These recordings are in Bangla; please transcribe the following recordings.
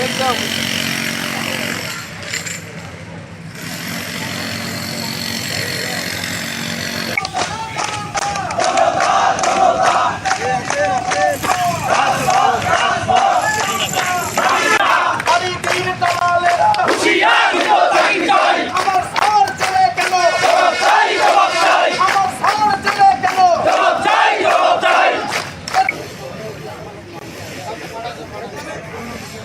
entramos.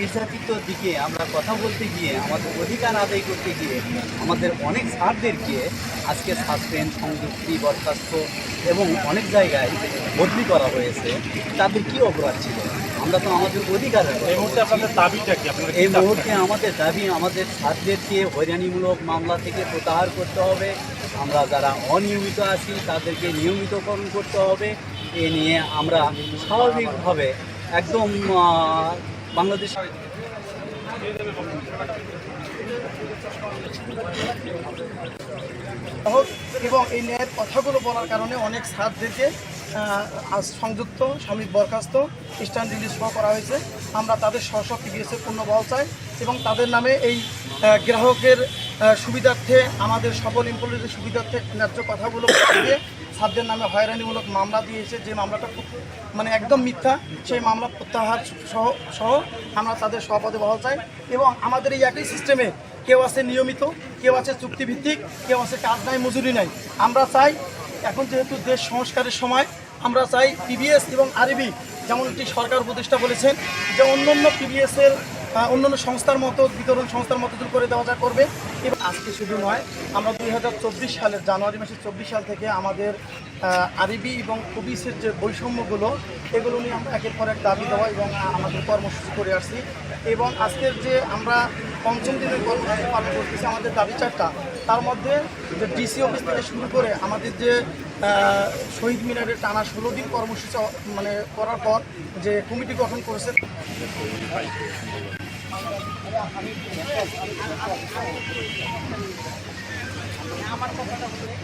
নির্যাতিত দিকে আমরা কথা বলতে গিয়ে, আমাদের অধিকার আদায় করতে গিয়ে, আমাদের অনেক স্যারদেরকে আজকে সাসপেন্ড, সংযুক্তি, বরখাস্ত এবং অনেক জায়গায় বদলি করা হয়েছে। তাদের কি অপরাধ ছিল? আমরা তো আমাদের অধিকার এই মুহূর্তে আপনাদের দাবিটা কি? এই মুহূর্তে আমাদের দাবি আমাদের ছাত্রদেরকে হয়রানিমূলক মামলা থেকে প্রত্যাহার করতে হবে। আমরা যারা অনিয়মিত আছি তাদেরকে নিয়মিতকরণ করতে হবে। এ নিয়ে আমরা স্বাভাবিকভাবে একদম বাংলাদেশ এবং এই ন্যায়ের কথাগুলো বলার কারণে অনেক ছাত্রদেরকে সংযুক্ত, স্বামী বরখাস্ত স্ট্যান্ড রিলিজ সহ করা হয়েছে। আমরা তাদের স্ব পিবিএসের পূর্ণ বল চাই এবং তাদের নামে এই গ্রাহকের সুবিধার্থে, আমাদের সকল এমপ্লয়িজের সুবিধার্থে ন্যায্য কথাগুলো দিয়ে ছাত্রদের নামে হয়রানিমূলক মামলা দিয়েছে যে মামলাটা মানে একদম মিথ্যা, সেই মামলা প্রত্যাহার সহ সহ আমরা তাদের সহপদে বহাল চাই এবং আমাদের এই একই সিস্টেমে কেউ আছে নিয়মিত, কেউ আছে চুক্তিভিত্তিক, কেউ আছে কাজ নাই, মজুরি নাই। আমরা চাই, এখন যেহেতু দেশ সংস্কারের সময়, আমরা চাই পিবিএস এবং আরবি যেমন একটি সরকার প্রতিষ্ঠা বলেছেন যে অন্য অন্য পিবিএসের অন্যান্য সংস্থার মতো, বিতরণ সংস্থার মতো করে দেওয়া যা করবে। এবং আজকে শুধু নয়, আমরা দুই হাজার চব্বিশ সালের জানুয়ারি মাসের চব্বিশ সাল থেকে আমাদের আরবি এবং ওবিসের যে বৈষম্যগুলো, এগুলো নিয়ে আমরা একের পর এক দাবি দেওয়া এবং আমাদের কর্মসূচি করে আসছি। এবং আজকের যে আমরা পঞ্চম দিনের কর্মসূচি পালন করতেছি, আমাদের দাবি চারটা। তার মধ্যে যে ডিসি অফিস থেকে শুরু করে আমাদের যে শহীদ মিনারে টানা ষোলো দিন কর্মসূচি মানে করার পর যে কমিটি গঠন করেছে আমার কথাটা বলি